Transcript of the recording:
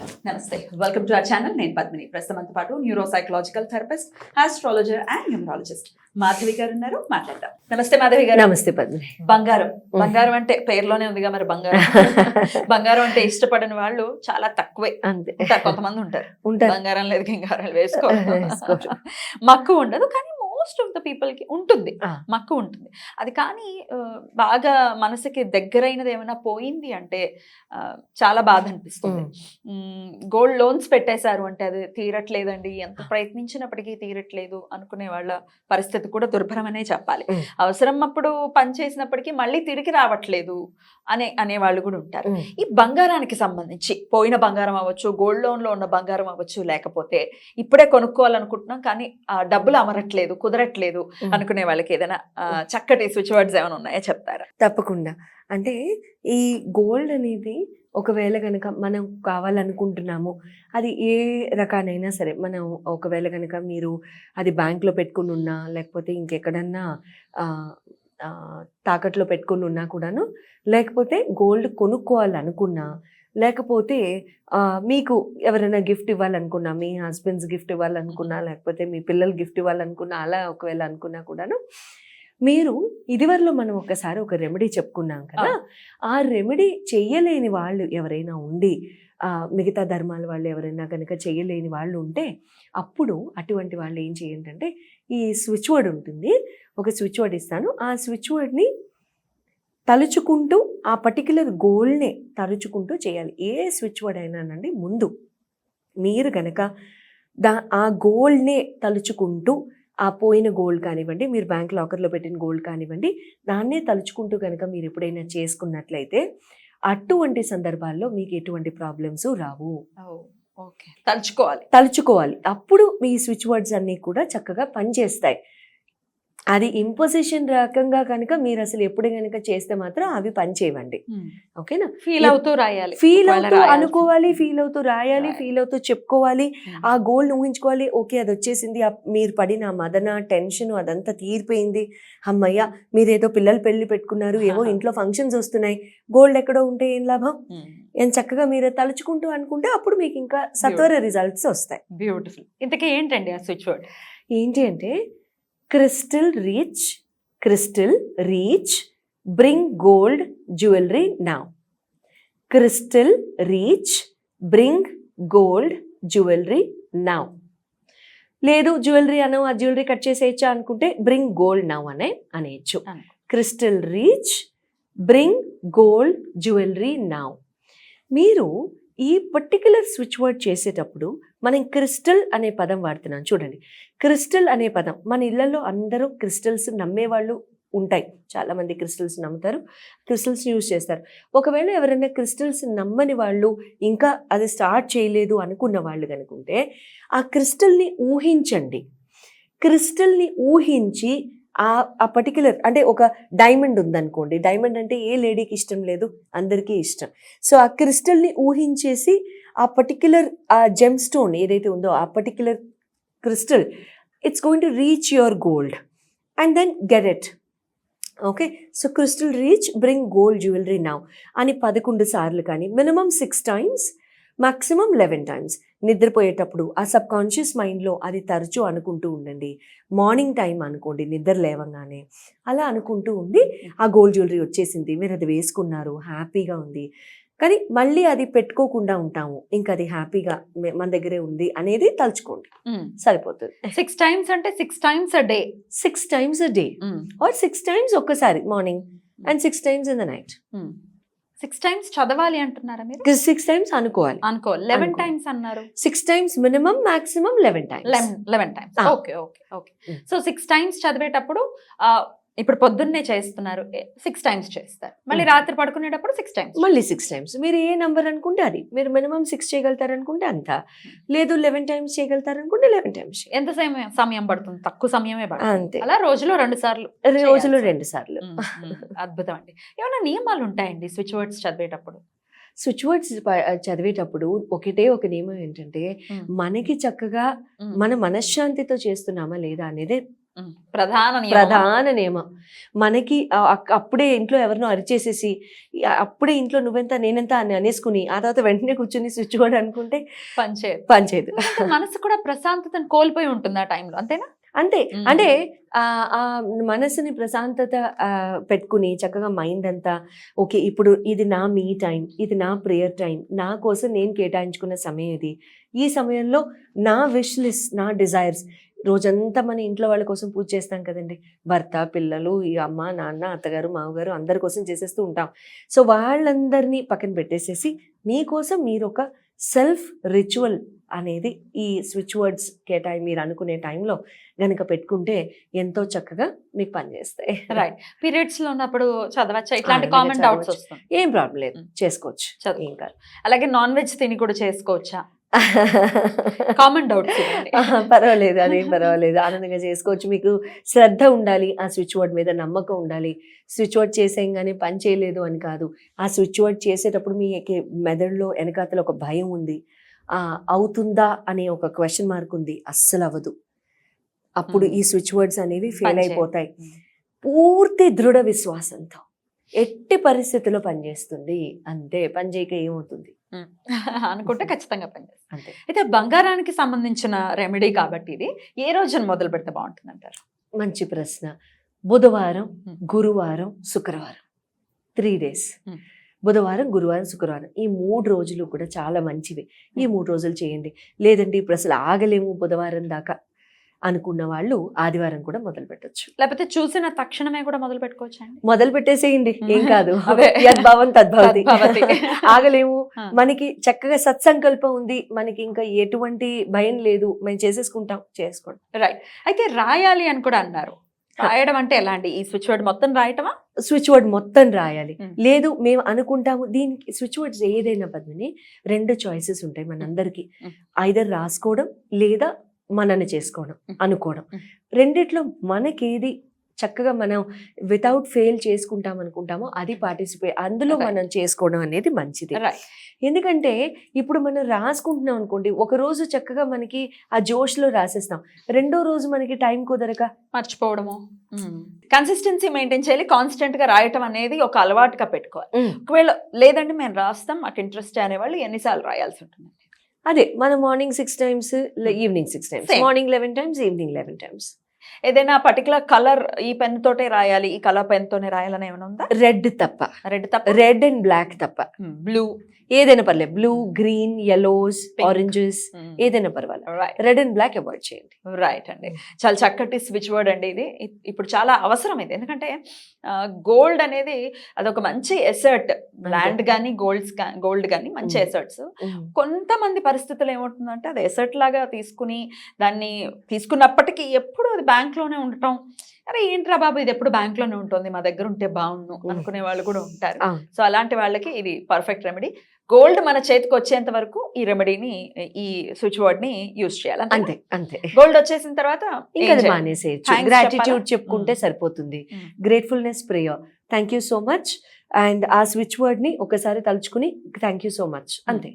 నమస్తే. Welcome to our channel నేను పద్మిని. ప్రస్తుతంతో పాటు neuro psychological therapist astrologer and numerologist Madhavi garu ఉన్నారు. మాట్లాడదాం. నమస్తే మాధవి గారు. నమస్తే పద్మిని. బంగారం. బంగారం అంటే పేరులోనే ఉందిగా మరి బంగారం. బంగారం అంటే ఇష్టపడని వాళ్ళు చాలా తక్కువే. అంతే. కొంతమంది ఉంటారు. ఉంటారు. బంగారం లేదు గింగారం వేసుకో. మక్కువ ఉండదు కానీ మోస్ట్ ఆఫ్ ద పీపుల్కి ఉంటుంది. మక్కువ ఉంటుంది అది కానీ బాగా మనసుకి దగ్గరైనది ఏమైనా పోయింది అంటే చాలా బాధ అనిపిస్తుంది. గోల్డ్ లోన్స్ పెట్టేశారు అంటే అది తీరట్లేదండి ఎంత ప్రయత్నించినప్పటికీ తీరట్లేదు అనుకునే వాళ్ళ పరిస్థితి కూడా దుర్భరమనే చెప్పాలి. అవసరం అప్పుడు పని చేసినప్పటికీ మళ్ళీ తిరిగి రావట్లేదు అనే అనే వాళ్ళు కూడా ఉంటారు. ఈ బంగారానికి సంబంధించి పోయిన బంగారం అవ్వచ్చు గోల్డ్ లోన్లో ఉన్న బంగారం అవ్వచ్చు లేకపోతే ఇప్పుడే కొనుక్కోవాలనుకుంటున్నాం కానీ ఆ డబ్బులు అమరట్లేదు కుదరట్లేదు. అనుకునే వాళ్ళకి ఏదైనా చక్కటి స్విచ్ వర్డ్స్ ఏమైనా ఉన్నాయా చెప్తారా? తప్పకుండా. అంటే ఈ గోల్డ్ అనేది ఒకవేళ కనుక మనం కావాలనుకుంటున్నాము అది ఏ రకానైనా సరే మనం ఒకవేళ కనుక మీరు అది బ్యాంక్లో పెట్టుకుని ఉన్నా లేకపోతే ఇంకెక్కడన్నా తాకట్లో పెట్టుకుని ఉన్నా కూడాను లేకపోతే గోల్డ్ కొనుక్కోవాలనుకున్నా లేకపోతే మీకు ఎవరైనా గిఫ్ట్ ఇవ్వాలనుకున్నా మీ హస్బెండ్స్ గిఫ్ట్ ఇవ్వాలనుకున్నా లేకపోతే మీ పిల్లలు గిఫ్ట్ ఇవ్వాలనుకున్నా అలా ఒకవేళ అనుకున్నా కూడాను మీరు ఇదివరలో మనం ఒకసారి ఒక రెమెడీ చెప్పుకున్నాం కదా ఆ రెమెడీ చెయ్యలేని వాళ్ళు ఎవరైనా ఉండి మిగతా ధర్మాల వాళ్ళు ఎవరైనా కనుక చెయ్యలేని వాళ్ళు ఉంటే అప్పుడు అటువంటి వాళ్ళు ఏం చేయండి అంటే ఈ స్విచ్ వర్డ్ ఉంటుంది ఒక స్విచ్ వర్డ్ ఇస్తాను ఆ స్విచ్ వర్డ్ని తలుచుకుంటూ ఆ పర్టికులర్ గోల్నే తలుచుకుంటూ చేయాలి. ఏ స్విచ్ వర్డ్ అయినానండి ముందు మీరు గనక దా ఆ గోల్డ్నే తలుచుకుంటూ ఆ పోయిన గోల్డ్ కానివ్వండి మీరు బ్యాంక్ లాకర్లో పెట్టిన గోల్డ్ కానివ్వండి దాన్నే తలుచుకుంటూ కనుక మీరు ఎప్పుడైనా చేసుకున్నట్లయితే అటువంటి సందర్భాల్లో మీకు ఎటువంటి ప్రాబ్లమ్స్ రావు. ఓకే. తలుచుకోవాలి. తలుచుకోవాలి. అప్పుడు మీ స్విచ్ వర్డ్స్ అన్నీ కూడా చక్కగా పనిచేస్తాయి. అది ఇంపోజిషన్ రకంగా కనుక మీరు అసలు ఎప్పుడు కనుక చేస్తే మాత్రం అవి పనిచేయవండి ఓకేనా? ఫీల్ అవుతూ రాయాలి. ఫీల్ అవుతూ అనుకోవాలి ఫీల్ అవుతూ రాయాలి. ఫీల్ అవుతూ చెప్పుకోవాలి ఉమ్. ఆ గోల్ ఊహించుకోవాలి ఓకే అది వచ్చేసింది మీరు పడిన మదన టెన్షన్ అదంతా తీరిపోయింది. అమ్మయ్య మీరేదో పిల్లలు పెళ్ళి పెట్టుకున్నారు ఏవో. ఇంట్లో ఫంక్షన్స్ వస్తున్నాయి. గోల్డ్ ఎక్కడో ఉంటే ఏం లాభం? ఉమ్. ఏం చక్కగా మీరు తలుచుకుంటూ అనుకుంటే అప్పుడు మీకు ఇంకా సత్వర రిజల్ట్స్ వస్తాయి. బ్యూటిఫుల్ ఇంతకీ ఏంటండి ఆ స్విచ్ వర్డ్ ఏంటి అంటే crystal reach crystal reach bring gold jewellery now. Crystal reach bring gold jewellery now. లేదు జ్యువెలరీ అను ఆ జ్యువెలరీ కట్ చేసేయచ్చా అనుకుంటే బ్రింగ్ గోల్డ్ నౌ అనే అనేయచ్చు. Crystal reach bring gold jewellery now. మీరు ఈ పర్టికులర్ స్విచ్ వర్డ్ చేసేటప్పుడు మనం క్రిస్టల్ అనే పదం వాడుతున్నాం. చూడండి. క్రిస్టల్ అనే పదం మన ఇళ్ళలో అందరూ క్రిస్టల్స్ నమ్మేవాళ్ళు ఉంటాయి. చాలా మంది క్రిస్టల్స్ నమ్ముతారు. క్రిస్టల్స్ యూజ్ చేస్తారు. ఒకవేళ ఎవరైనా క్రిస్టల్స్ నమ్మని వాళ్ళు ఇంకా అది స్టార్ట్ చేయలేదు అనుకున్న వాళ్ళు కనుకుంటే ఆ క్రిస్టల్ని ఊహించండి. క్రిస్టల్ని ఊహించి ఆ ఆ పర్టికులర్ అంటే ఒక డైమండ్ ఉందనుకోండి. డైమండ్ అంటే ఏ లేడీకి ఇష్టం లేదు? అందరికీ ఇష్టం. సో ఆ క్రిస్టల్ని ఊహించేసి ఆ పర్టికులర్ ఆ జెమ్ స్టోన్ ఏదైతే ఉందో ఆ particular crystal it's going to reach your gold and then get it okay so crystal reach bring gold jewellery now అని పదకొండు సార్లు కానీ minimum six times maximum eleven times నిద్రపోయేటప్పుడు ఆ సబ్ కాన్షియస్ మైండ్లో అది తరచూ అనుకుంటూ ఉండండి. మార్నింగ్ టైం అనుకోండి నిద్ర లేవగానే. అలా అనుకుంటూ ఉండి ఆ గోల్డ్ జ్యువెలరీ వచ్చేసింది. మీరు అది వేసుకున్నారు హ్యాపీగా ఉంది. కానీ మళ్ళీ అది పెట్టుకోకుండా ఉంటాము. ఇంకా అది హ్యాపీగా మన దగ్గరే ఉంది అనేది తలుచుకోండి. సరిపోతుంది. సిక్స్ టైమ్స్ అంటే six times a day six times a day or six times ఒక్కసారి morning and six times in the night six times చదవాలి అంటున్నారా మీరు? సిక్స్ టైమ్స్ అనుకోవాలి. అనుకో లెవెన్. టైమ్స్ అన్నారు. Six times minimum maximum eleven times eleven times. Okay okay okay. So six times చదివేటప్పుడు ఆ, ఇప్పుడు పొద్దున్నే చేస్తున్నారు. సిక్స్ టైమ్స్ చేస్తారు. మళ్ళీ. రాత్రి పడుకునేటప్పుడు సిక్స్ టైమ్స్ మళ్ళీ సిక్స్ టైమ్స్ మీరు ఏ నంబర్ అనుకుంటే అది. మీరు మినిమం సిక్స్ చేయగలుగుతారు అనుకుంటే అంత లేదు లెవెన్ టైమ్స్ చేయగలుగుతారు అనుకుంటే లెవెన్ టైమ్స్ ఎంత సమయం సమయం పడుతుంది? తక్కువ సమయమే పడుతుంది. అంతే. అలా రోజులో రెండు సార్లు రోజులో. రెండు సార్లు. అద్భుతం అండి ఏమైనా నియమాలు ఉంటాయండి స్విచ్ వర్డ్స్ చదివేటప్పుడు? స్విచ్ వర్డ్స్ చదివేటప్పుడు ఒకటే ఒక నియమం ఏంటంటే మనకి చక్కగా మన మనశ్శాంతితో చేస్తున్నామా లేదా అనేది. ప్రధాన. ప్రధాన నియమం. మనకి అప్పుడే ఇంట్లో ఎవరినో అరిచేసేసి అప్పుడే ఇంట్లో నువ్వెంత నేనెంత అని అనేసుకుని ఆ తర్వాత వెంటనే కూర్చుని స్విచ్ కూడా అనుకుంటే పనిచేయదు పనిచేయదు మనసు కూడా ప్రశాంతతను కోల్పోయి ఉంటుంది ఆ టైంలో అంతేనా? అంతే. అంటే ఆ మనసుని ప్రశాంతత పెట్టుకుని చక్కగా మైండ్ అంతా ఓకే ఇప్పుడు ఇది నా మీ టైం ఇది నా ప్రేయర్ టైం నా కోసం నేను కేటాయించుకున్న సమయం ఇది. ఈ సమయంలో నా విష్ లిస్ట్ నా డిజైర్స్ రోజంతా మన ఇంట్లో వాళ్ళ కోసం పూజ చేస్తాం కదండి. భర్త పిల్లలు ఈ అమ్మ నాన్న అత్తగారు మామగారు అందరి కోసం చేసేస్తూ ఉంటాం. సో వాళ్ళందరినీ పక్కన పెట్టేసేసి మీకోసం మీరు ఒక సెల్ఫ్ రిచువల్ అనేది ఈ స్విచ్ వర్డ్స్ కేటాయి మీరు అనుకునే టైంలో గనుక పెట్టుకుంటే ఎంతో చక్కగా మీకు పనిచేస్తాయి రైట్ పీరియడ్స్లో ఉన్నప్పుడు చదవచ్చా? ఇట్లాంటి కామన్ డౌట్స్ ఏం ప్రాబ్లం లేదు. చేసుకోవచ్చు. కాదు. అలాగే నాన్ వెజ్ తిని కూడా చేసుకోవచ్చా? కామన్ ఆహా, పర్వాలేదు అదేం పర్వాలేదు. ఆనందంగా చేసుకోవచ్చు. మీకు శ్రద్ధ ఉండాలి ఆ స్విచ్ వర్డ్ మీద నమ్మకం ఉండాలి. స్విచ్ వర్డ్ చేసేయంగానే పని చేయలేదు అని కాదు. ఆ స్విచ్ వర్డ్ చేసేటప్పుడు మీ మెదడులో వెనకాతల ఒక భయం ఉంది. ఆ అవుతుందా అనే ఒక క్వశ్చన్ మార్క్ ఉంది. అస్సలు అవ్వదు. అప్పుడు. ఈ స్విచ్ వర్డ్స్ అనేవి ఫెయిల్. అయిపోతాయి. పూర్తి దృఢ విశ్వాసంతో ఎట్టి పరిస్థితిలో పనిచేస్తుంది? అంతే పని చేయక ఏమవుతుంది? అనుకుంటే ఖచ్చితంగా పనిచేస్తుంది అయితే బంగారానికి సంబంధించిన రెమెడీ కాబట్టి ఇది ఏ రోజున మొదలు పెడితే బాగుంటుంది అంటారు మంచి ప్రశ్న. బుధవారం. గురువారం శుక్రవారం. Three days. బుధవారం గురువారం శుక్రవారం. ఈ మూడు రోజులు కూడా చాలా మంచివి. ఈ. మూడు రోజులు చేయండి. లేదంటే ఇప్పుడు అసలు ఆగలేము బుధవారం దాకా. అనుకున్న వాళ్ళు ఆదివారం కూడా మొదలు పెట్టొచ్చు. లేకపోతే చూసిన తక్షణమే కూడా మొదలు పెట్టుకోవచ్చా అండి? మొదలు పెట్టేసేయండి. ఏం కాదు. యద్భావం తద్భవతి. ఆగలేము. మనకి చక్కగా సత్సంకల్పం ఉంది. మనకి ఇంకా ఎటువంటి భయం లేదు. మేము చేసేసుకుంటాం. చేసుకోండి. రైట్ అయితే రాయాలి అని కూడా అన్నారు. రాయడం అంటే ఎలాంటి ఈ స్విచ్ వర్డ్ మొత్తం రాయటమా? స్విచ్ వర్డ్ మొత్తం రాయాలి. లేదు మేము అనుకుంటాము దీనికి స్విచ్ వర్డ్స్ ఏదైనా పద్మిని రెండు చాయిసెస్ ఉంటాయి మనందరికి. ఐదర్ రాసుకోవడం లేదా మనని చేసుకోవడం. అనుకోవడం. రెండిట్లో మనకేది చక్కగా మనం వితౌట్ ఫెయిల్ చేసుకుంటాం అనుకుంటామో అది పార్టిసిపేట్ అందులో. మనం చేసుకోవడం అనేది మంచిది. ఎందుకంటే ఇప్పుడు మనం రాసుకుంటున్నాం అనుకోండి ఒక రోజు చక్కగా మనకి ఆ జోష్లో రాసేస్తాం. రెండో రోజు మనకి టైం కుదరక? మర్చిపోవడము. కన్సిస్టెన్సీ మెయింటైన్ చేయాలి కాన్స్టెంట్గా రాయటం అనేది ఒక అలవాటుగా పెట్టుకోవాలి. ఒకవేళ లేదండి మేము రాస్తాం మాకు ఇంట్రెస్ట్ అనేవాళ్ళు ఎన్నిసార్లు రాయాల్సి ఉంటుంది. అదే మనం morning six times evening six times Same. Morning eleven times evening eleven times ఏదైనా పర్టికులర్ కలర్ ఈ పెన్ తోటే రాయాలి ఈ కలర్ పెన్ తోనే రాయాలని ఏమైనా ఉందా? రెడ్ తప్ప. రెడ్ తప్ప? రెడ్ అండ్ బ్లాక్ తప్ప. బ్లూ ఏదైనా పర్లేదు. Blue green Pink. ఆరెంజెస్ ఏదైనా పర్వాలేదు. రెడ్ అండ్ బ్లాక్ అవాయిడ్ చేయండి. రైట్ అండి. చాలా చక్కటి స్విచ్ వర్డ్ అండి ఇది. ఇప్పుడు చాలా అవసరం ఇది ఎందుకంటే గోల్డ్ అనేది అదొక మంచి ఎసర్ట్ ల్యాండ్ కానీ గోల్డ్స్ గోల్డ్ కానీ మంచి. ఎసర్ట్స్ కొంతమంది పరిస్థితులు ఏమవుతుందంటే అది ఎసర్ట్ లాగా తీసుకుని దాన్ని తీసుకున్నప్పటికీ ఎప్పుడు అది బ్యాంక్ లోనే ఉండటం. అరే ఏంట్రా బాబు ఇది ఎప్పుడు బ్యాంక్లోనే ఉంటుంది? మా దగ్గర ఉంటే బాగుండు. అనుకునే వాళ్ళు కూడా ఉంటారు. సో అలాంటి వాళ్ళకి ఇది పర్ఫెక్ట్ రెమెడీ. గోల్డ్ మన చేతికి వచ్చేంత వరకు ఈ రెమెడీని ఈ స్విచ్ వర్డ్ని యూజ్ చేయాలి. అంతే అంతే గోల్డ్ వచ్చేసిన తర్వాత ఇంకా? మానేసేయచ్చు. గ్రాటిట్యూడ్? చెప్పుకుంటే. సరిపోతుంది. Gratefulness prayer thank you so much and ఆ స్విచ్ వర్డ్ని ఒకసారి తలుచుకుని థ్యాంక్ యూ సో మచ్ అంతే.